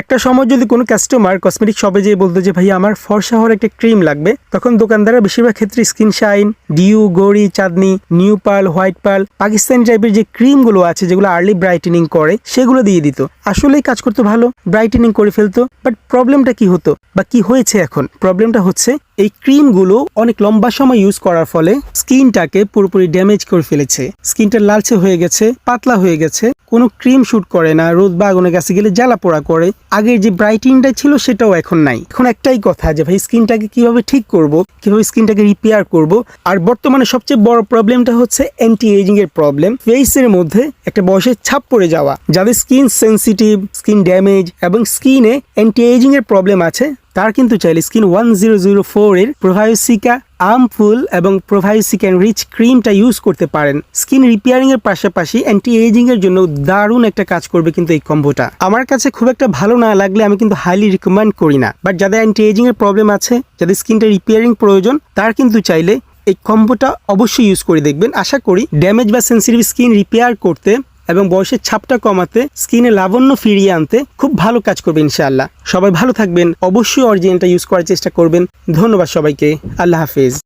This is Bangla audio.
একটা সময় যদি কোনো কাস্টমার কসমেটিক শপে যেয়ে বলতো যে ভাই আমার ফর্সা হওয়ার একটা ক্রিম লাগবে, তখন দোকানদাররা বেশিরভাগ ক্ষেত্রে স্কিন শাইন ডিউ গড়ি Chandni new pearl white pearl Pakistani টাইপের যে ক্রিমগুলো আছে, যেগুলো আর্লি ব্রাইটেনিং করে, সেগুলো দিয়ে দিত। আসলেই কাজ করতো ভালো ব্রাইটেনিং করে ফেলতো বাট প্রবলেমটা কি হতো বা কি হয়েছে এখন? প্রবলেমটা হচ্ছে, এই ক্রিমগুলো অনেক লম্বা সময় ইউজ করার ফলে স্কিনটাকে পুরোপুরি ড্যামেজ করে ফেলেছে। স্কিনটা লালচে হয়ে গেছে, পাতলা হয়ে গেছে কোনো ক্রিম শুট করে না, রোদ বা কাছে গেলে জ্বালা পোড়া করে। আগের যে ব্রাইটিংটা ছিল সেটাও এখন নাই। এখন একটাই কথা যে ভাই, স্কিনটাকে কীভাবে ঠিক করব, কীভাবে স্কিনটাকে রিপেয়ার করব। আর বর্তমানে সবচেয়ে বড় প্রবলেমটা হচ্ছে অ্যান্টি এজিং এর প্রবলেম ফেসের মধ্যে একটা বয়সের ছাপ পড়ে যাওয়া, যাদের স্কিন সেন্সিটিভ স্কিন ড্যামেজ এবং স্কিনে অ্যান্টি এজিং এর প্রবলেম আছে তার কিন্তু চাইলে skin one zero zero four এর প্রোভায়োসিকা আমফুল এবং প্রোভায়োসিকা রিচ ক্রিমটা ইউজ করতে পারেন। স্কিন রিপেয়ারিং এর পাশাপাশি অ্যান্টি এজিং এর জন্য দারুণ একটা কাজ করবে কিন্তু এই কম্বোটা। আমার কাছে খুব একটা ভালো না লাগলে আমি কিন্তু হাইলি রিকমেন্ড করি না। বাট যাদের অ্যান্টি এজিং এর প্রবলেম আছে, যাদের স্কিনটা রিপেয়ারিং প্রয়োজন, তার কিন্তু চাইলে এই কম্বোটা অবশ্যই ইউজ করে দেখবেন। আশা করি ড্যামেজ বা সেন্সিটিভ স্কিন রিপেয়ার করতে এবং বয়সের ছাপটা কমাতে স্কিনে লাবণ্য ফিরিয়ে আনতে খুব ভালো কাজ করবে ইনশাআল্লাহ। সবাই ভালো থাকবেন, অবশ্যই অরিজিনটা ইউজ করার চেষ্টা করবেন। ধন্যবাদ সবাইকে। আল্লাহ হাফেজ।